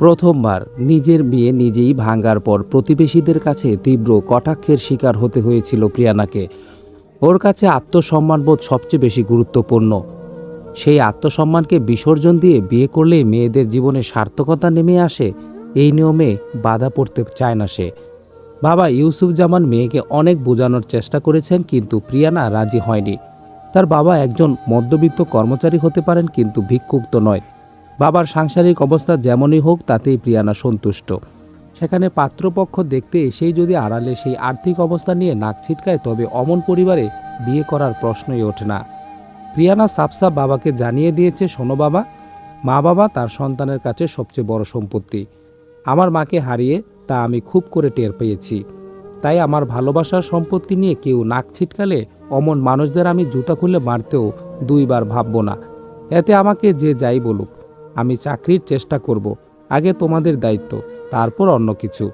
প্রথমবার নিজের বিয়ে নিজেই ভাঙ্গার পর প্রতিবেশীদের কাছে তীব্র কটাক্ষের শিকার হতে হয়েছিল প্রিয়ানাকে। ওর কাছে আত্মসম্মানবোধ সবচেয়ে বেশি গুরুত্বপূর্ণ। সেই আত্মসম্মানকে বিসর্জন দিয়ে বিয়ে করলে মেয়েদের জীবনে সার্থকতা নেমে আসে, এই নিয়মে বাধা পড়তে চায় না সে। বাবা ইউসুফ জামান মেয়েকে অনেক বোঝানোর চেষ্টা করেছেন কিন্তু প্রিয়ানা রাজি হয়নি। তার বাবা একজন মধ্যবিত্ত কর্মচারী হতে পারেন কিন্তু ভিক্ষুক তো নয়। বাবার সাংসারিক অবস্থা যেমনই হোক, তাতেই প্রিয়ানা সন্তুষ্ট। সেখানে পাত্রপক্ষ দেখতে এসেই যদি আড়ালে সেই আর্থিক অবস্থা নিয়ে নাক ছিটকায়, তবে অমন পরিবারে বিয়ে করার প্রশ্নই ওঠে না। প্রিয়ানা সাফসাফ বাবাকে জানিয়ে দিয়েছে, শোনো বাবা, মা বাবা তার সন্তানের কাছে সবচেয়ে বড় সম্পত্তি। আমার মাকে হারিয়ে তা আমি খুব করে টের পেয়েছি। তাই আমার ভালোবাসার সম্পত্তি নিয়ে কেউ নাক ছিটকালে অমন মানুষদের আমি জুতা খুলে মারতেও দুইবার ভাববো না। এতে আমাকে যে যাই বলুক আমি চাকরির চেষ্টা করব, আগে তোমাদের দায়িত্ব, তারপর অন্য কিছু।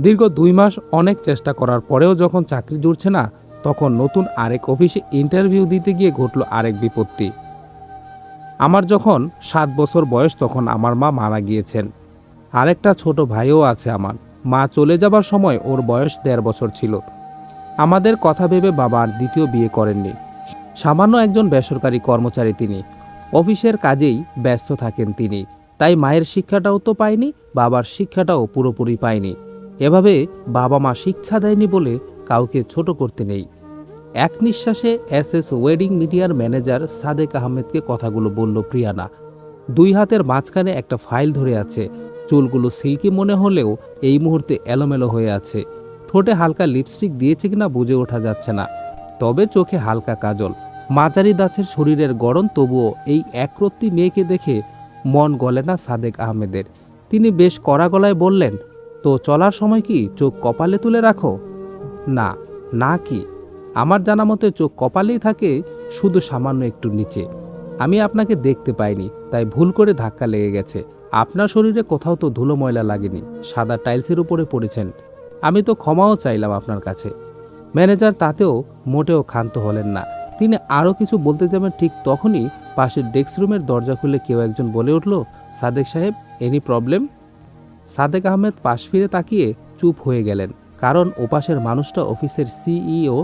দীর্ঘ দুই মাস অনেক চেষ্টা করার পরেও যখন চাকরি জুড়ছে না, তখন নতুন আরেক অফিসে ইন্টারভিউ দিতে গিয়ে ঘটল আরেক বিপত্তি। আমার যখন সাত বছর বয়স, তখন আমার মা মারা গিয়েছেন। আরেকটা ছোট ভাইও আছে আমার। মা চলে যাবার সময় ওর বয়স দেড় বছর ছিল। আমাদের কথা ভেবে বাবা আর দ্বিতীয় বিয়ে করেননি। সামান্য একজন বেসরকারি কর্মচারী তিনি। অফিসের কাজেই ব্যস্ত থাকেন তিনি। তাই মায়ের শিক্ষাটাও তো পায়নি, বাবার শিক্ষাটাও পুরোপুরি পায়নি। এভাবে বাবা মা শিক্ষা দেয়নি বলে কাউকে ছোট করতে নেই। এক নিঃশ্বাসে এস এস ওয়েডিং মিডিয়ার ম্যানেজার সাদেক আহমেদকে কথাগুলো বলল প্রিয়ানা। দুই হাতের মাঝখানে একটা ফাইল ধরে আছে। চুলগুলো সিল্কি মনে হলেও এই মুহূর্তে এলোমেলো হয়ে আছে। ঠোঁটে হালকা লিপস্টিক দিয়েছে কিনা বুঝে ওঠা যাচ্ছে না। তবে চোখে হালকা কাজল। মাঝারি দাঁতের শরীরের গড়ন তবুও এই একরত্তি মেয়েকে দেখে মন গলে না সাদেক আহমেদের। তিনি বেশ কড়া গলায় বললেন, তো চলার সময় কি চোখ কপালে তুলে রাখো? না না কি। আমার জানা মতে চোখ কপালেই থাকে, শুধু সামান্য একটু নিচে। আমি আপনাকে দেখতে পাইনি, তাই ভুল করে ধাক্কা লেগে গেছে। আপনার শরীরে কোথাও তো ধুলো ময়লা লাগেনি, সাদা টাইলসের উপরে পড়েছেন। আমি তো ক্ষমাও চাইলাম আপনার কাছে। ম্যানেজার তাতেও মোটেও ক্ষান্ত হলেন না। তিনি আরও কিছু বলতে যাবেন ঠিক তখনই পাশের ডেস্ক রুমের দরজা খুলে কেউ একজন বলে উঠল, সাদেক সাহেব, এনি প্রবলেম? সাদেক আহমেদ পাশ ফিরে তাকিয়ে চুপ হয়ে গেলেন, কারণ ওপাশের মানুষটা অফিসের সিইও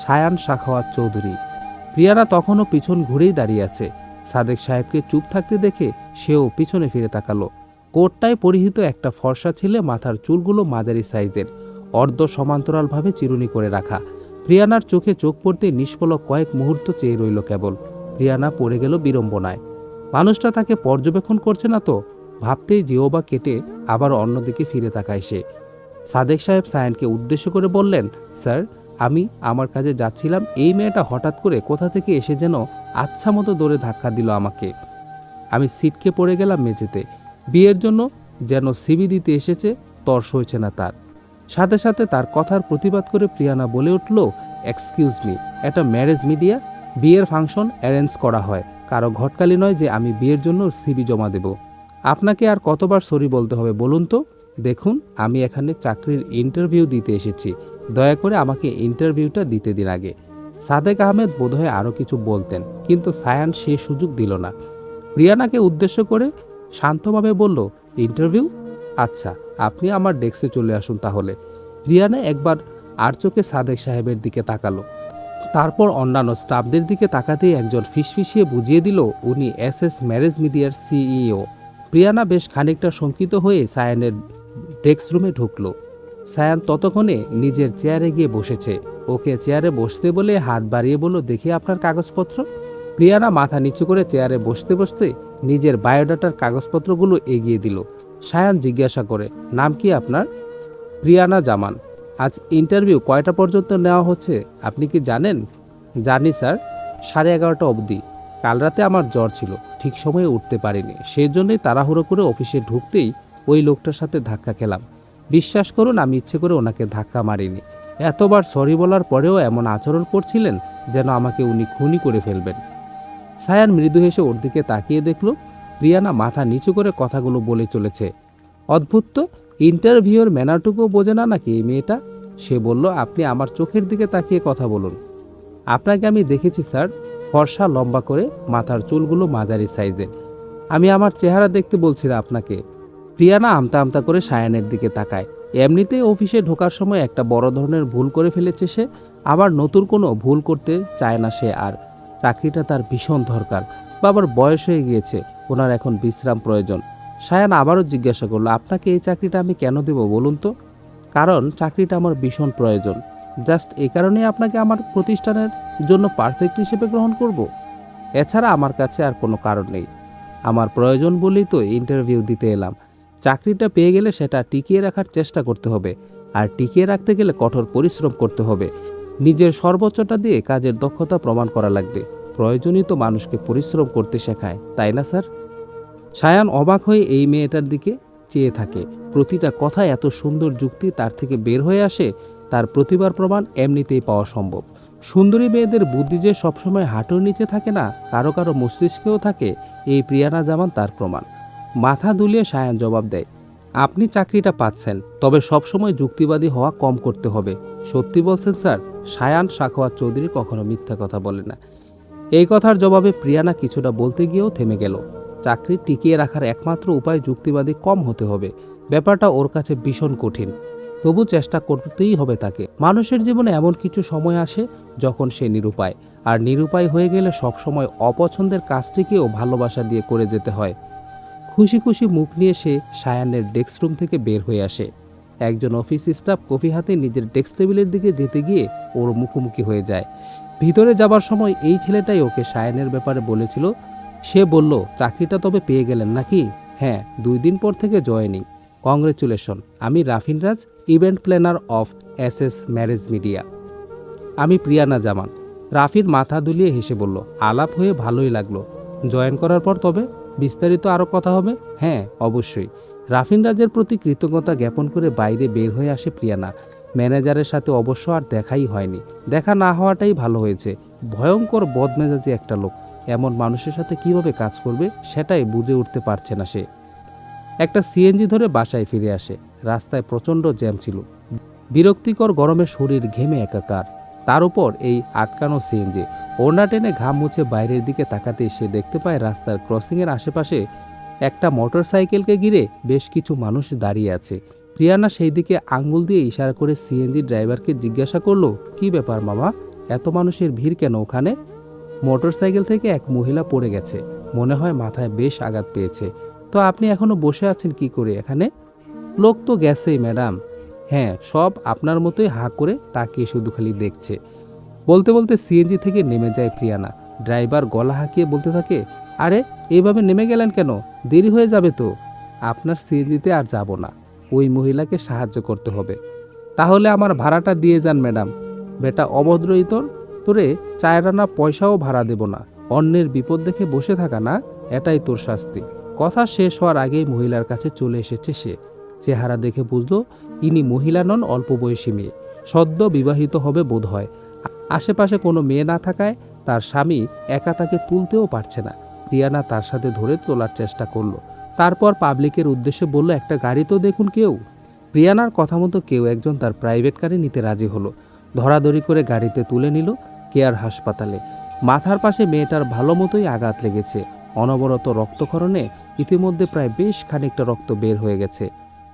সায়ান শাখাওয়াত চৌধুরী। প্রিয়ারা তখনও পিছন ঘুরেই দাঁড়িয়ে আছে। সাদেক সাহেবকে চুপ থাকতে দেখে সেও পিছনে ফিরে তাকালো। কোটটায় পরিহিত একটা ফর্সা ছেলে মাথার চুলগুলো মাঝারি সাইজের, অর্ধ সমান্তরালভাবে চিরুনি করে রাখা। প্রিয়ানার চোখে চোখ পড়তে নিষ্পলক কয়েক মুহূর্ত চেয়ে রইল কেবল। প্রিয়ানা পড়ে গেল বিড়ম্বনায়। মানুষটা তাকে পর্যবেক্ষণ করছে না তো? ভাবতেই জিওবা কেটে আবার অন্যদিকে ফিরে তাকায় সে। সাদেক সাহেব সায়ানকে উদ্দেশ্য করে বললেন, স্যার, আমি আমার কাজে যাচ্ছিলাম, এই মেয়েটা হঠাৎ করে কোথা থেকে এসে যেন আচ্ছা মতো দৌড়ে ধাক্কা দিল আমাকে। আমি সিটকে পড়ে গেলাম মেঝেতে। বিয়ের জন্য যেন সিবি দিতে এসেছে তর্স হয়েছে না তার। সাথে সাথে তার কথার প্রতিবাদ করে প্রিয়ানা বলে উঠল এক্সকিউজ মি একটা ম্যারেজ মিডিয়া বিয়ের ফাংশন অ্যারেঞ্জ করা হয়। কারও ঘটকালি নয় যে আমি বিয়ের জন্য সিবি জমা দেব। আপনাকে আর কতবার সরি বলতে হবে বলুন তো? দেখুন, আমি এখানে চাকরির ইন্টারভিউ দিতে এসেছি। দয়া করে আমাকে ইন্টারভিউটা দিতে দিন আগে। সাদেক আহমেদ বোধহয় আরও কিছু বলতেন, কিন্তু সায়ান সে সুযোগ দিল না। রিয়ানাকে উদ্দেশ্য করে শান্তভাবে বলল ইন্টারভিউ আচ্ছা। আপনি আমার ডেস্কে চলে আসুন তাহলে। রিয়ানা একবার আর চোখে সাদেক সাহেবের দিকে তাকালো। তারপর অন্যান্য স্টাফদের দিকে তাকাতেই একজন ফিসফিসিয়ে বুঝিয়ে দিল, উনি এস এস ম্যারেজ মিডিয়ার সিইও। প্রিয়ানা বেশ খানিকটা শঙ্কিত হয়ে সায়ানের ডেস্ক রুমে ঢুকল। সায়ান ততক্ষণে নিজের চেয়ারে গিয়ে বসেছে। ওকে চেয়ারে বসতে বলে হাত বাড়িয়ে বলল, দেখি আপনার কাগজপত্র? প্রিয়ানা মাথা নিচু করে চেয়ারে বসতে বসতে নিজের বায়োডাটার কাগজপত্রগুলো এগিয়ে দিল। সায়ান জিজ্ঞাসা করে, নাম কি আপনার? প্রিয়ানা জামান। আজ ইন্টারভিউ কয়টা পর্যন্ত নেওয়া হচ্ছে, আপনি কি জানেন? জানি স্যার, সাড়ে এগারোটা অবধি। কাল রাতে আমার জ্বর ছিল, ঠিক সময়ে উঠতে পারিনি। সেই জন্যই তাড়াহুড়ো করে অফিসে ঢুকতেই ওই লোকটার সাথে ধাক্কা খেলাম। বিশ্বাস করুন, আমি ইচ্ছে করে ওনাকে ধাক্কা মারিনি। এতবার সরি বলার পরেও এমন আচরণ করছিলেন যেন আমাকে উনি খুনি করে ফেলবেন। সায়ান মৃদু হেসে ওর দিকে তাকিয়ে দেখল প্রিয়ানা মাথা নিচু করে কথাগুলো বলে চলেছে। অদ্ভুত তো ইন্টারভিউর ম্যানারটুকুও বোঝে না নাকি এই মেয়েটা? সে বলল, আপনি আমার চোখের দিকে তাকিয়ে কথা বলুন। আপনাকে আমি দেখেছি, স্যার, ফর্সা লম্বা করে মাথার চুলগুলো মাঝারি সাইজের। আমি আমার চেহারা দেখতে বলছি না আপনাকে। প্রিয়ানা আমতা আমতা করে সায়ানের দিকে তাকায়। এমনিতেই অফিসে ঢোকার সময় একটা বড় ধরনের ভুল করে ফেলেছে সে। আবার নতুন কোনো ভুল করতে চায় না সে আর। চাকরিটা তার ভীষণ দরকার। বাবার বয়স হয়ে গিয়েছে। ওনার এখন বিশ্রাম প্রয়োজন। সায়ান আবারও জিজ্ঞাসা করল, আপনাকে এই চাকরিটা আমি কেন দেব বলুন তো? কারণ চাকরিটা আমার ভীষণ প্রয়োজন। জাস্ট এই কারণেই আপনাকে আমার প্রতিষ্ঠানের জন্য পারফেক্ট হিসেবে গ্রহণ করব। এছাড়া আমার কাছে আর কোনো কারণ নেই। আমার প্রয়োজন বলেই তো ইন্টারভিউ দিতে এলাম। চাকরিটা পেয়ে গেলে সেটা টিকিয়ে রাখার চেষ্টা করতে হবে। আর টিকিয়ে রাখতে গেলে কঠোর পরিশ্রম করতে হবে। নিজের সর্বোচ্চটা দিয়ে কাজের দক্ষতা প্রমাণ করা লাগবে। প্রয়োজনই তো মানুষকে পরিশ্রম করতে শেখায়, তাই না, স্যার? সায়ান অবাক হয়ে এই মেয়েটার দিকে চেয়ে থাকে। প্রতিটা কথা এত সুন্দর যুক্তি তার থেকে বের হয়ে আসে, তার প্রতিবার প্রমাণ এমনিতেই পাওয়া সম্ভব। সুন্দরী মেয়েদের বুদ্ধি যে সবসময় হাঁটুর নিচে থাকে না, কারও কারও মস্তিষ্কেও থাকে, এই প্রিয়ানা জামান তার প্রমাণ। মাথা দুলিয়ে সায়ান জবাব দেয়, আপনি চাকরিটা পাচ্ছেন, তবে সবসময় যুক্তিবাদী হওয়া কম করতে হবে। সত্যি বলছেন, স্যার, সায়ান সাখওয়াত চৌধুরী কখনো মিথ্যা কথা বলে না। এই কথার জবাবে প্রিয়ানা কিছুটা বলতে গিয়েও থেমে গেল। চাকরি টিকিয়ে রাখার একমাত্র উপায় যুক্তিবাদী কম হতে হবে। ব্যাপারটা ওর কাছে ভীষণ কঠিন। তবু চেষ্টা করতেই হবে তাকে। মানুষের জীবনে এমন কিছু সময় আসে যখন সে নিরুপায়। আর নিরুপায় হয়ে গেলে সবসময় অপছন্দের কাজটিকেও ভালোবাসা দিয়ে করে যেতে হয়। খুশি খুশি মুখ নিয়ে সে সায়ানের ডেস্ক রুম থেকে বের হয়ে আসে। একজন অফিস স্টাফ কফি হাতে নিজের ডেস্ক টেবিলের দিকে যেতে গিয়ে ওর মুখোমুখি হয়ে যায়। ভিতরে যাবার সময় এই ছেলেটাই ওকে সায়নের ব্যাপারে বলেছিল। সে বলল, চাকরিটা তবে পেয়ে গেলেন নাকি? হ্যাঁ দুই দিন পর থেকে জয়েনিং কংগ্রেচুলেশন আমি Rafin Raj, event planner of S S marriage media. আমি প্রিয়ানা জামান। রাফির মাথা দুলিয়ে হেসে বলল, আলাপ হয়ে ভালোই লাগল। জয়েন করার পর তবে বিস্তারিত আরও কথা হবে? হ্যাঁ অবশ্যই। রাফিন রাজের প্রতি কৃতজ্ঞতা জ্ঞাপন করে বাইরে বের হয়ে আসে প্রিয়ানা। ম্যানেজারের সাথে অবশ্য আর দেখাই হয়নি। দেখা না হওয়াটাই ভালো হয়েছে। ভয়ঙ্কর বদমেজাজি একটা লোক। এমন মানুষের সাথে কীভাবে কাজ করবে সেটাই বুঝে উঠতে পারছে না সে। একটা সিএনজি ধরে বাসায় ফিরে আসে। রাস্তায় প্রচণ্ড জ্যাম ছিল। বিরক্তিকর গরমে শরীর ঘেমে একাকার। তার উপর এই আটকানো সিএনজি। ওড়না টেনে ঘাম মুছে বাইরের দিকে তাকাতে সে দেখতে পায় রাস্তার ক্রসিংয়ের আশেপাশে একটা মোটরসাইকেলকে ঘিরে বেশ কিছু মানুষ দাঁড়িয়ে আছে। প্রিয়ানা সেই দিকে আঙ্গুল দিয়ে ইশারা করে সিএনজি ড্রাইভারকে জিজ্ঞাসা করল, কি ব্যাপার মামা? এত মানুষের ভিড় কেন ওখানে? মোটরসাইকেল থেকে এক মহিলা পড়ে গেছে। মনে হয় মাথায় বেশ আঘাত পেয়েছে। তো আপনি এখনও বসে আছেন কি করে এখানে? লোক তো গেছেই, ম্যাডাম। হ্যাঁ সব আপনার মতোই হা করে তাকিয়ে শুধু খালি দেখছে। বলতে বলতে সিএনজি থেকে নেমে যায় প্রিয়ানা। ড্রাইভার গলা হাঁকিয়ে বলতে থাকে, আরে এইভাবে নেমে গেলেন কেন? দেরি হয়ে যাবে তো। আপনার সিএনজিতে আর যাব না। ওই মহিলাকে সাহায্য করতে হবে। তাহলে আমার ভাড়াটা দিয়ে যান, ম্যাডাম। বেটা অভদ্র ইতর তোরে চায়রানা পয়সাও ভাড়া দেব না। অন্যের বিপদ দেখে বসে থাকা না, এটাই তোর শাস্তি। কথা শেষ হওয়ার আগেই মহিলার কাছে চলে এসেছে সে। চেহারা দেখে বুঝল, ইনি মহিলা নন, অল্প বয়সী মেয়ে। সদ্য বিবাহিত হবে বোধ হয় আশেপাশে কোনো মেয়ে না থাকায় তার স্বামী একা তাকে তুলতেও পারছে না। প্রিয়ানা তার সাথে ধরে তোলার চেষ্টা করল। তারপর পাবলিকের উদ্দেশ্যে বলল, একটা গাড়ি তো দেখুন কেউ। প্রিয়ানার কথা মতো কেউ একজন তার প্রাইভেট কারে নিতে রাজি হলো। ধরাধরি করে গাড়িতে তুলে নিল কেয়ার হাসপাতালে। মাথার পাশে মেয়েটার ভালো মতোই আঘাত লেগেছে। অনবরত রক্তক্ষরণে ইতিমধ্যে প্রায় বেশ খানিকটা রক্ত বের হয়ে গেছে।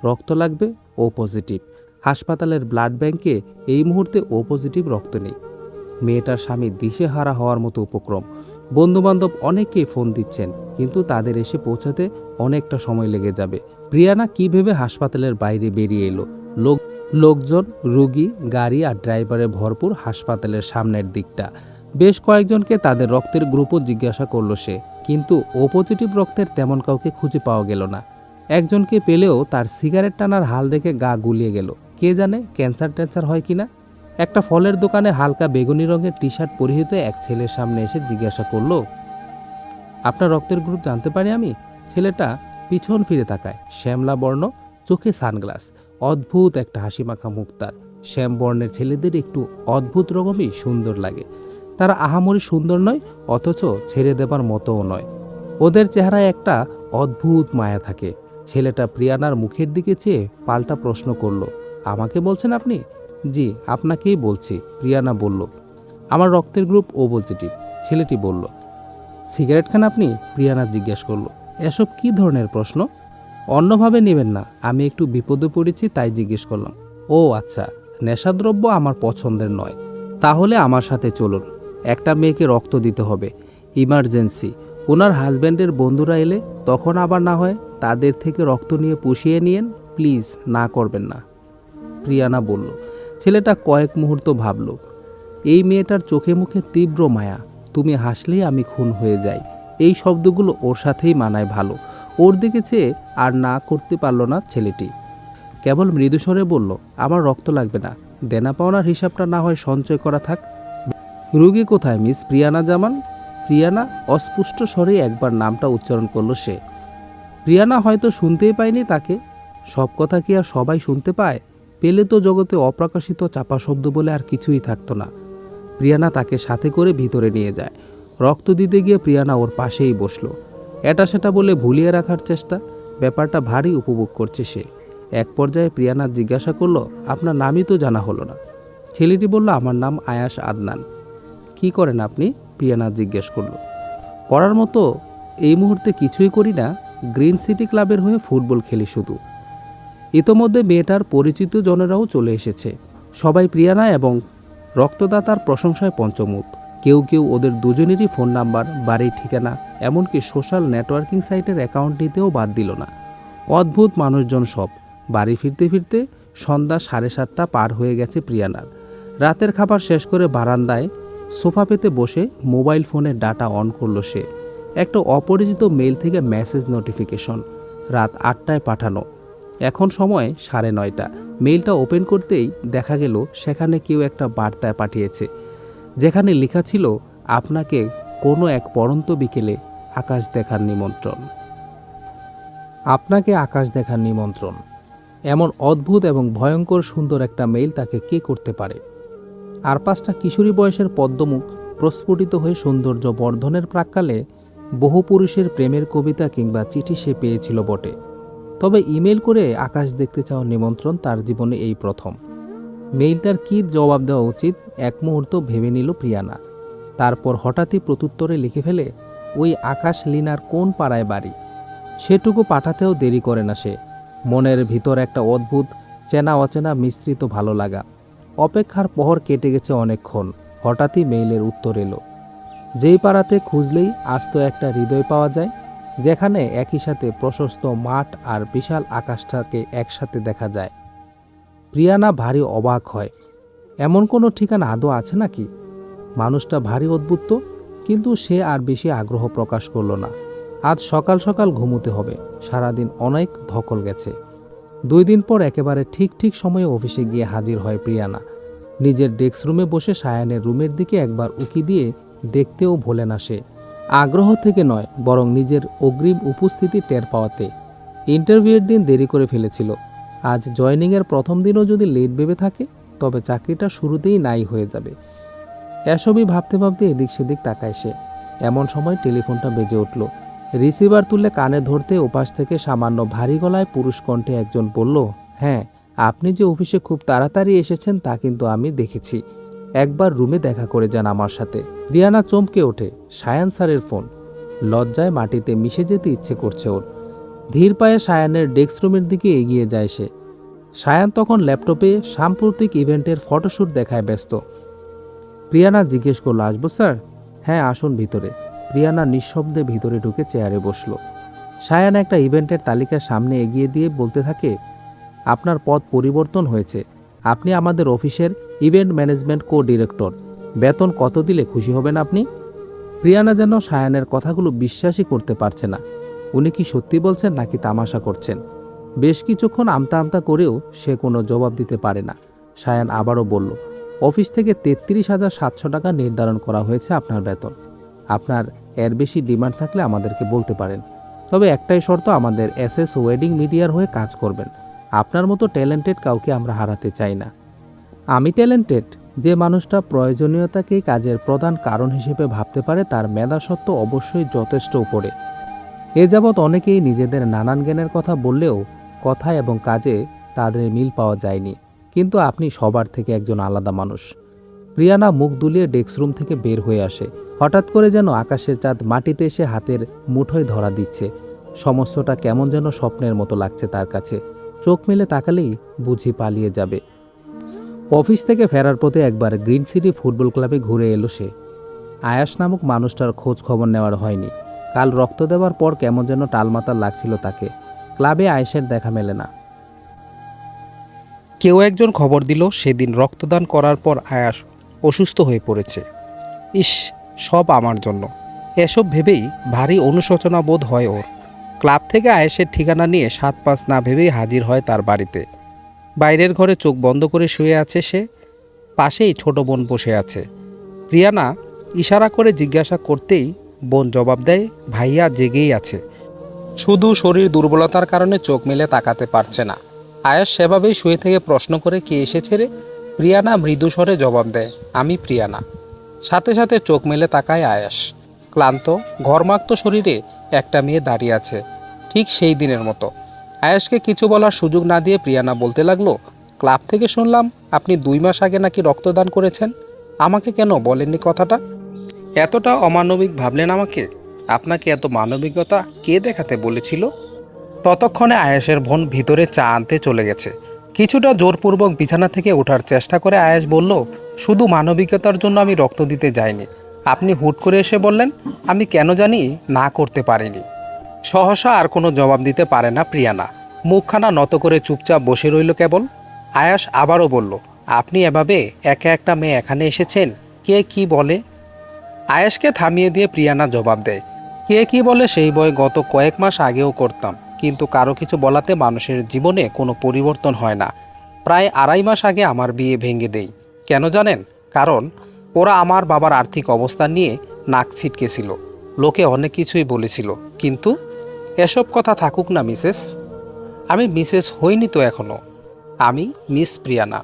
রক্ত লাগবে, ও পজিটিভ। হাসপাতালের ব্লাড ব্যাংকে এই মুহূর্তে ও পজিটিভ রক্ত নেই। মেয়েটার স্বামী দিশেহারা হওয়ার মতো উপক্রম। বন্ধুবান্ধব অনেকেই ফোন দিচ্ছেন, কিন্তু তাদের এসে পৌঁছাতে অনেকটা সময় লেগে যাবে। প্রিয়ানা কী ভেবে হাসপাতালের বাইরে বেরিয়ে এলো? লোক লোকজন, রুগী, গাড়ি আর ড্রাইভারে ভরপুর হাসপাতালের সামনের দিকটা। বেশ কয়েকজনকে তাদের রক্তের গ্রুপও জিজ্ঞাসা করল সে, কিন্তু ও পজিটিভ রক্তের তেমন কাউকে খুঁজে পাওয়া গেল না। একজনকে পেলেও তার সিগারেট টানার হাল দেখে গা গুলিয়ে গেল। কে জানে ক্যান্সার ট্যান্সার হয় কিনা? একটা ফলের দোকানে হালকা বেগুনি রঙের টি শার্ট পরিহিত এক ছেলের সামনে এসে জিজ্ঞাসা করল, আপনার রক্তের গ্রুপ জানতে পারি আমি? ছেলেটা পিছন ফিরে তাকায়। শ্যামলা বর্ণ, চোখে সানগ্লাস, অদ্ভুত একটা হাসি মাখা মুখ তার। শ্যাম বর্ণের ছেলেদের একটু অদ্ভুত রকমই সুন্দর লাগে। তারা আহামরি সুন্দর নয়, অথচ ছেড়ে দেবার মতোও নয়। ওদের চেহারায় একটা অদ্ভুত মায়া থাকে। ছেলেটা প্রিয়ানার মুখের দিকে চেয়ে পাল্টা প্রশ্ন করল, আমাকে বলছেন আপনি? জি, আপনাকেই বলছি, প্রিয়ানা বলল। আমার রক্তের গ্রুপ ও পজিটিভ, ছেলেটি বলল। সিগারেট খান আপনি? প্রিয়ানা জিজ্ঞেস করল। এসব কি ধরনের প্রশ্ন? অন্যভাবে নেবেন না, আমি একটু বিপদে পড়েছি তাই জিজ্ঞেস করলাম। ও আচ্ছা নেশাদ্রব্য আমার পছন্দের নয়। তাহলে আমার সাথে চলুন, একটা মেয়েকে রক্ত দিতে হবে, ইমার্জেন্সি। ওনার হাজব্যান্ডের বন্ধুরা এলে তখন আবার না হয় তাদের থেকে রক্ত নিয়ে পুষিয়ে নিয়েন, প্লিজ না করবেন না। প্রিয়ানা বলল ছেলেটা কয়েক মুহূর্ত ভাবল, এই মেয়েটার চোখে মুখে তীব্র মায়া, তুমি হাসলেই আমি খুন হয়ে যাই। এই শব্দগুলো ওর সাথেই মানায় ভালো। ওর দিকে চেয়ে আর না করতে পারল না ছেলেটি। কেবল মৃদুস্বরে বলল, আমার রক্ত লাগবে না। দেনা পাওনার হিসাবটা না হয় সঞ্চয় করা থাক। রুগী কোথায়, মিস প্রিয়ানা জামান? প্রিয়ানা, অস্পুষ্ট স্বরে একবার নামটা উচ্চারণ করল সে। প্রিয়ানা হয়তো শুনতেই পায়নি তাকে। সব কথা কি আর সবাই শুনতে পায়? পেলে তো জগতে অপ্রকাশিত চাপা শব্দ বলে আর কিছুই থাকতো না। প্রিয়ানা তাকে সাথে করে ভিতরে নিয়ে যায়। রক্ত দিতে গিয়ে প্রিয়ানা ওর পাশেই বসল। এটা সেটা বলে ভুলিয়ে রাখার চেষ্টা, ব্যাপারটা ভারী উপভোগ করছে সে। এক পর্যায়ে প্রিয়ানা জিজ্ঞাসা করল, আপনার নামই তো জানা হলো না। ছেলেটি বলল, আমার নাম আয়াস আদনান। কি করেন আপনি? প্রিয়ানা জিজ্ঞেস করল। করার মতো এই মুহূর্তে কিছুই করি না, গ্রিন সিটি ক্লাবের হয়ে ফুটবল খেলি শুধু। ইতোমধ্যে মেয়েটার পরিচিত জনেরাও চলে এসেছে। সবাই প্রিয়ানা এবং রক্তদাতার প্রশংসায় পঞ্চমুখ। কেউ কেউ ওদের দুজনেরই ফোন নাম্বার, বাড়ির ঠিকানা, এমনকি সোশ্যাল নেটওয়ার্কিং সাইটের অ্যাকাউন্ট নিতেও বাদ দিল না। অদ্ভুত মানুষজন সব। বাড়ি ফিরতে ফিরতে সন্ধ্যা সাড়ে সাতটা পার হয়ে গেছে প্রিয়ানার। রাতের খাবার শেষ করে বারান্দায় সোফা পেতে বসে মোবাইল ফোনে ডাটা অন করল সে। একটা অপরিচিত মেইল থেকে মেসেজ নোটিফিকেশন। রাত আটটায় পাঠানো। এখন সময় সাড়ে নয়টা। মেইলটা ওপেন করতেই দেখা গেল সেখানে কেউ একটা বার্তায় পাঠিয়েছে, যেখানে লেখা ছিল, আপনাকে কোনো এক পরন্ত বিকেলে আকাশ দেখার নিমন্ত্রণ। আপনাকে আকাশ দেখার নিমন্ত্রণ। এমন অদ্ভুত এবং ভয়ঙ্কর সুন্দর একটা মেইল তাকে কে করতে পারে? আর পাঁচটা কিশোরী বয়সের পদ্মমুখ, প্রস্ফুটিত হয়ে সৌন্দর্য বর্ধনের প্রাক্কালে বহু পুরুষের প্রেমের কবিতা কিংবা চিঠি সে পেয়েছিল বটে। তবে ইমেল করে আকাশ দেখতে চাওয়ার নিমন্ত্রণ তার জীবনে এই প্রথম। মেইলটার কী জবাব দেওয়া উচিত, এক মুহূর্ত ভেবে নিল প্রিয়ানা। তারপর হঠাৎই প্রত্যুত্তরে লিখে ফেলে, ওই আকাশ লিনার কোন পাড়ায় বাড়ি? সেটুকু পাঠাতেও দেরি করে না সে। মনের ভিতর একটা অদ্ভুত চেনা অচেনা মিশ্রিত ভালো লাগা। অপেক্ষার পহর কেটে গেছে অনেকক্ষণ। হঠাৎই মেইলের উত্তর এলো। যেই পাড়াতে খুঁজলেই আস্ত একটা হৃদয় পাওয়া যায় যেখানে একই সাথে প্রশস্ত মাঠ আর বিশাল আকাশটাকে একসাথে দেখা যায়। প্রিয়ানা ভারী অবাক হয়। এমন কোনো ঠিকানা আদৌ আছে নাকি? মানুষটা ভারী অদ্ভুত, কিন্তু সে আর বেশি আগ্রহ প্রকাশ করল না। আজ সকাল সকাল ঘুমোতে হবে। সারাদিন অনেক ধকল গেছে। দুই দিন পর একেবারে ঠিক ঠিক সময়ে অফিসে গিয়ে হাজির হয় প্রিয়ানা। নিজের ডেস্ক রুমে বসে সায়ানের রুমের দিকে একবার উকি দিয়ে দেখতেও ভোলে না সে। আগ্রহ থেকে নয়, বরং নিজের অগ্রিম উপস্থিতি টের পাওয়াতে। ইন্টারভিউয়ের দিন দেরি করে ফেলেছিল। আজ জয়নিংয়ের প্রথম দিনও যদি লেট ভেবে থাকে, তবে চাকরিটা শুরুতেই নাই হয়ে যাবে। এসবই ভাবতে ভাবতে এদিক সেদিক তাকায় সে। এমন সময় টেলিফোনটা বেজে উঠল। রিসিভার তুলে কানে ধরতে ওপাশ থেকে সামান্য ভারী গলায় পুরুষ কণ্ঠে একজন বলল হ্যাঁ আপনি যে অফিসে খুব তাড়াতাড়ি এসেছেন তা কিন্তু আমি দেখেছি। একবার রুমে দেখা করে যান আমার সাথে। রিয়ানা চমকে ওঠে, সায়ান স্যারের ফোন। লজ্জায় মাটিতে মিশে যেতে ইচ্ছে করছে ওর। ধীর পায়ে সায়ানের ডেস্ক রুমের দিকে এগিয়ে যায় সে। সায়ান তখন ল্যাপটপে সাম্প্রতিক ইভেন্টের ফটোশ্যুট দেখায় ব্যস্ত। প্রিয়ানা জিজ্ঞেস করল, আসব স্যার? হ্যাঁ আসুন ভিতরে। প্রিয়ানা নিঃশব্দে ভিতরে ঢুকে চেয়ারে বসল। সায়ান একটা ইভেন্টের তালিকা সামনে এগিয়ে দিয়ে বলতে থাকে, আপনার পদ পরিবর্তন হয়েছে। আপনি আমাদের অফিসের ইভেন্ট ম্যানেজমেন্ট কো ডিরেক্টর বেতন কত দিলে খুশি হবেন আপনি? প্রিয়ানা যেন সায়ানের কথাগুলো বিশ্বাসই করতে পারছে না। উনি কি সত্যি বলছেন নাকি তামাশা করছেন? বেশ কিছুক্ষণ আমতা আমতা করেও সে কোনো জবাব দিতে পারে না। সায়ান আবারও বলল, অফিস থেকে তেত্রিশ হাজার সাতশো টাকা নির্ধারণ করা হয়েছে আপনার বেতন। আপনার এর বেশি ডিমান্ড থাকলে আমাদেরকে বলতে পারেন। তবে একটাই শর্ত, আমাদের এস এস ওয়েডিং মিডিয়ার হয়ে কাজ করবেন। আপনার মতো ট্যালেন্টেড কাউকে আমরা হারাতে চাই না। আমি ট্যালেন্টেড, যে মানুষটা প্রয়োজনীয়তাকেই কাজের প্রধান কারণ হিসেবে ভাবতে পারে, তার মেধাসত্ব অবশ্যই যথেষ্ট উপরে। এ যাবৎ অনেকেই নিজেদের নানান জ্ঞানের কথা বললেও কথা এবং কাজে তাদের মিল পাওয়া যায়নি। কিন্তু আপনি সবার থেকে একজন আলাদা মানুষ। প্রিয়ানা মুখ দুলিয়ে ডেস্ক রুম থেকে বের হয়ে আসে। হঠাৎ করে যেন আকাশের চাঁদ মাটিতে এসে হাতের মুঠোয় ধরা দিচ্ছে। সমস্তটা কেমন যেন স্বপ্নের মতো লাগছে তার কাছে। চোখ মেলে তাকালেই বুঝি পালিয়ে যাবে। অফিস থেকে ফেরার পথে একবার গ্রিন সিটি ফুটবল ক্লাবে ঘুরে এলো সে। আয়াস নামক মানুষটার খোঁজ খবর নেওয়ার হয়নি। কাল রক্ত দেওয়ার পর কেমন যেন টালমাতাল লাগছিল তাকে। ক্লাবে আয়েসের দেখা মেলে না। কেউ একজন খবর দিল, সেদিন রক্তদান করার পর আয়াস অসুস্থ হয়ে পড়েছে। ইস, সব আমার জন্য। এসব ভেবেই ভারী অনুশোচনা বোধ হয় ওর। ক্লাব থেকে আয়েসের ঠিকানা নিয়ে সাত পাঁচ না ভেবেই হাজির হয় তার বাড়িতে। বাইরের ঘরে চোখ বন্ধ করে শুয়ে আছে সে, পাশেই ছোট বোন বসে আছে। প্রিয়ানা ইশারা করে জিজ্ঞাসা করতেই বোন জবাব দেয়, ভাইয়া জেগেই আছে। শুধু শরীর দুর্বলতার কারণে চোখ মেলে তাকাতে পারছে না। আয়াস সেভাবেই শুয়ে থেকে প্রশ্ন করে কে এসেছে রে? প্রিয়ানা মৃদু স্বরে জবাব দেয়, আমি প্রিয়ানা। সাথে সাথে চোখ মেলে তাকায় আয়াস। ক্লান্ত, ঘরমাক্ত শরীরে একটা মেয়ে দাঁড়িয়ে আছে, ঠিক সেই দিনের মতো। আয়াসকে কিছু বলার সুযোগ না দিয়ে প্রিয়ানা বলতে লাগল, ক্লাব থেকে শুনলাম আপনি দুই মাস আগে নাকি রক্তদান করেছেন। আমাকে কেন বলেননি কথাটা? এতটা অমানবিক ভাবলেন আমাকে? আপনাকে এত মানবিকতা কে দেখাতে বলেছিল? ততক্ষণে আয়াসের বোন ভিতরে চা আনতে চলে গেছে। কিছুটা জোরপূর্বক বিছানা থেকে ওঠার চেষ্টা করে আয়াস বলল, শুধু মানবিকতার জন্য আমি রক্ত দিতে যাইনি। আপনি হুট করে এসে বললেন, আমি কেন জানি না করতে পারিনি। সহসা আর কোনো জবাব দিতে পারে না প্রিয়ানা। মুখখানা নত করে চুপচাপ বসে রইল কেবল। আয়াস আবারও বলল, আপনি এভাবে একা একটা মেয়ে এখানে এসেছেন, কে কি বলে? আয়াসকে থামিয়ে দিয়ে প্রিয়ানা জবাব দেয়, কে কি বলে সেই বয় গত কয়েক মাস আগেও করতাম, কিন্তু কারও কিছু বলাতে মানুষের জীবনে কোনো পরিবর্তন হয় না। প্রায় আড়াই মাস আগে আমার বিয়ে ভেঙে দেই। কেন জানেন? কারণ ওরা আমার বাবার আর্থিক অবস্থা নিয়ে নাক ছিটকেছিল। লোকে অনেক কিছুই বলেছিল, কিন্তু এসব কথা থাকুক না, মিসেস। আমি মিসেস হইনি তো এখনও আমি মিস প্রিয়ানা।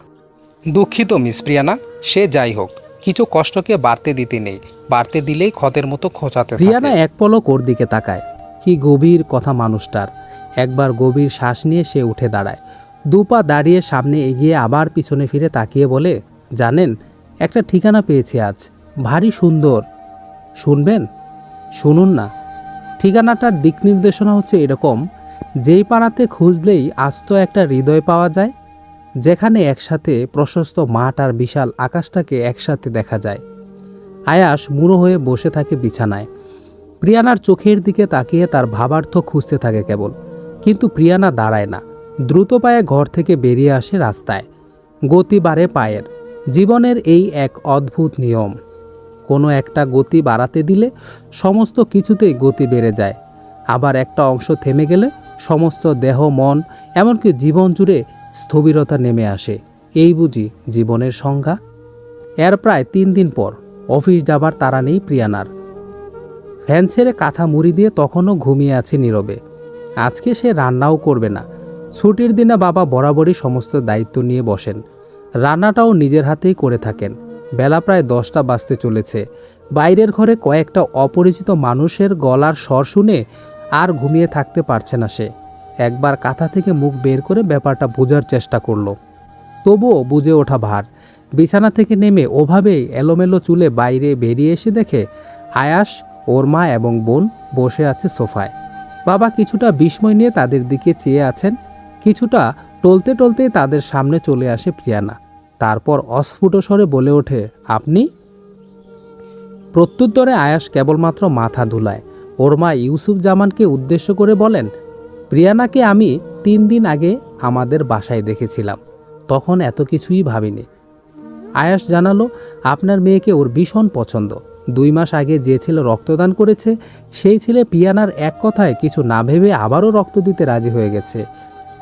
দুঃখিত, মিস প্রিয়ানা। সে যাই হোক, কিছু কষ্টকে বাড়তে দিতে নেই। বাড়তে দিলেই ক্ষতের মতো খোঁচাতে প্রিয়ানা এক পলক ওর দিকে তাকায়। কি গভীর কথা মানুষটার। একবার গভীর শ্বাস নিয়ে সে উঠে দাঁড়ায়। দুপা দাঁড়িয়ে সামনে এগিয়ে আবার পিছনে ফিরে তাকিয়ে বলে, জানেন একটা ঠিকানা পেয়েছি আজ। ভারী সুন্দর। শুনবেন? শুনুন না। ঠিকানাটার দিক নির্দেশনা হচ্ছে এরকম, যেই পাড়াতে খুঁজলেই আস্ত একটা হৃদয় পাওয়া যায়, যেখানে একসাথে প্রশস্ত মাঠ আর বিশাল আকাশটাকে একসাথে দেখা যায়। আয়াস মুড়ো হয়ে বসে থাকে বিছানায়। প্রিয়ানার চোখের দিকে তাকিয়ে তার ভাবার্থ খুঁজতে থাকে কেবল। কিন্তু প্রিয়ানা দাঁড়ায় না। দ্রুত পায়ে ঘর থেকে বেরিয়ে আসে রাস্তায়। গতি বাড়ে পায়ের। জীবনের এই এক অদ্ভুত নিয়ম। কোনো একটা গতি বাড়াতে দিলে সমস্ত কিছুতেই গতি বেড়ে যায়। আবার একটা অংশ থেমে গেলে সমস্ত দেহ, মন, এমনকি জীবন জুড়ে স্থবিরতা নেমে আসে। এই বুঝি জীবনের সংজ্ঞা? এর প্রায় তিন দিন পর অফিস যাবার তারা নেই প্রিয়ানার। ফ্যান ছেড়ে কাঁথা মুড়ি দিয়ে তখনও ঘুমিয়ে আছে নীরবে। আজকে সে রান্নাও করবে না। ছুটির দিনে বাবা বরাবরই সমস্ত দায়িত্ব নিয়ে বসেন। রান্নাটাও নিজের হাতেই করে থাকেন। বেলা প্রায় দশটা বাজতে চলেছে। বাইরের ঘরে কয়েকটা অপরিচিত মানুষের গলার স্বর শুনে আর ঘুমিয়ে থাকতে পারছে না সে। একবার কাঁথা থেকে মুখ বের করে ব্যাপারটা বোঝার চেষ্টা করল। তবুও বুঝে ওঠা ভার। বিছানা থেকে নেমে ওভাবেই এলোমেলো চুলে বাইরে বেরিয়ে এসে দেখে আয়াস, ওর মা এবং বোন বসে আছে সোফায়। বাবা কিছুটা বিস্ময় নিয়ে তাদের দিকে চেয়ে আছেন। কিছুটা টলতে টলতে তাদের সামনে চলে আসে প্রিয়ানা। তারপর অস্ফুট স্বরে বলে ওঠে, আপনি? প্রত্যুত্তরে আয়াস কেবলমাত্র মাথা ধুলায়। ওর মা ইউসুফ জামানকে উদ্দেশ্য করে বলেন, প্রিয়ানাকে আমি তিন দিন আগে আমাদের বাসায় দেখেছিলাম। তখন এত কিছুই ভাবিনি। আয়াস জানালো, আপনার মেয়েকে ওর ভীষণ পছন্দ। দুই মাস আগে যে ছেলে রক্তদান করেছে, সেই ছেলে পিয়ানার এক কথায় কিছু না ভেবে আবারও রক্ত দিতে রাজি হয়ে গেছে।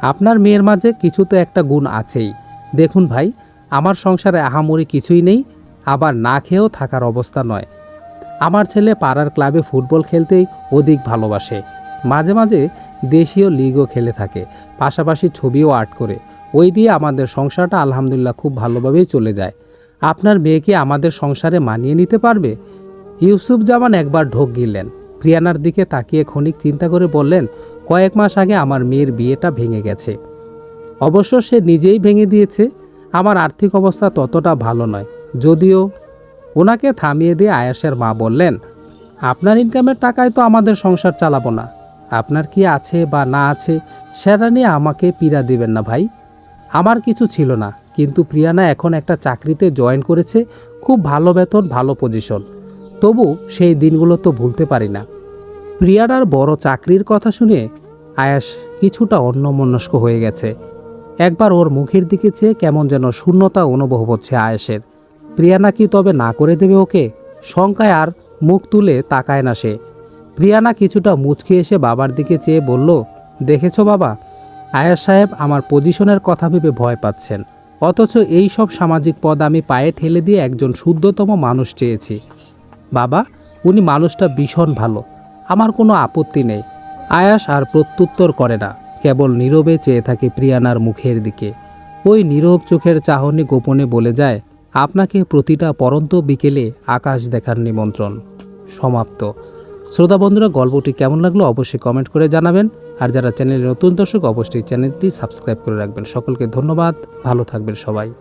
আপনার মেয়ের মাঝে কিছু তো একটা গুণ আছেই। দেখুন ভাই, আমার সংসারে আহামরি কিছুই নেই, আবার না খেয়েও থাকার অবস্থা নয়। আমার ছেলে পাড়ার ক্লাবে ফুটবল খেলতেই অধিক ভালোবাসে। মাঝে মাঝে দেশীয় লিগও খেলে থাকে, পাশাপাশি ছবিও আর্ট করে। ওই দিয়ে আমাদের সংসারটা আলহামদুলিল্লাহ খুব ভালোভাবেই চলে যায়। আপনার মেয়েকে আমাদের সংসারে মানিয়ে নিতে পারবে? ইউসুফ জামান একবার ঢোক গিললেন। প্রিয়ানার দিকে তাকিয়ে ক্ষণিক চিন্তা করে বললেন কয়েক মাস আগে আমার মেয়ের বিয়েটা ভেঙে গেছে। অবশ্য সে নিজেই ভেঙে দিয়েছে। আমার আর্থিক অবস্থা ততটা ভালো নয়। যদিও ওনাকে থামিয়ে দিয়ে আয়াসের মা বললেন, আপনার ইনকামের টাকায় তো আমাদের সংসার চালাবো না। আপনার কি আছে বা না আছে সেটা নিয়ে আমাকে পীড়া দিবেন না ভাই। আমার কিছু ছিল না, কিন্তু প্রিয়ানা এখন একটা চাকরিতে জয়েন করেছে, খুব ভালো বেতন, ভালো পজিশন তবু সেই দিনগুলো তো ভুলতে পারি না। প্রিয়ানার বড় চাকরির কথা শুনে আয়াস কিছুটা অন্যমনস্ক হয়ে গেছে। একবার ওর মুখের দিকে চেয়ে কেমন যেন শূন্যতা অনুভব হচ্ছে আয়েসের। প্রিয়ানা কি তবে না করে দেবে ওকে, শঙ্কায় আর মুখ তুলে তাকায় না সে। প্রিয়ানা কিছুটা মুচকি এসে বাবার দিকে চেয়ে বলল, দেখেছ বাবা, আয়াস সাহেব আমার পজিশনের কথা ভেবে ভয় পাচ্ছেন। অথচ এই সব সামাজিক পদ আমি পায়ে ঠেলে দিয়ে একজন শুদ্ধতম মানুষ চেয়েছি। বাবা, উনি মানুষটা ভীষণ ভালো। আমার কোনো আপত্তি নেই। আয়াস আর প্রত্যুত্তর করে না। কেবল নীরবে চেয়ে থাকে প্রিয়ানার মুখের দিকে। ওই নীরব চোখের চাহনি গোপনে বলে যায়, আপনাকে প্রতিটা পরন্ত বিকেলে আকাশ দেখার নিমন্ত্রণ। সমাপ্ত। শ্রোতা বন্ধুরা, গল্পটি কেমন লাগল অবশ্যই কমেন্ট করে জানাবেন। আর যারা চ্যানেলের নতুন দর্শক, অবশ্যই চ্যানেলটি সাবস্ক্রাইব করে রাখবেন। সকলকে ধন্যবাদ। ভালো থাকবেন সবাই।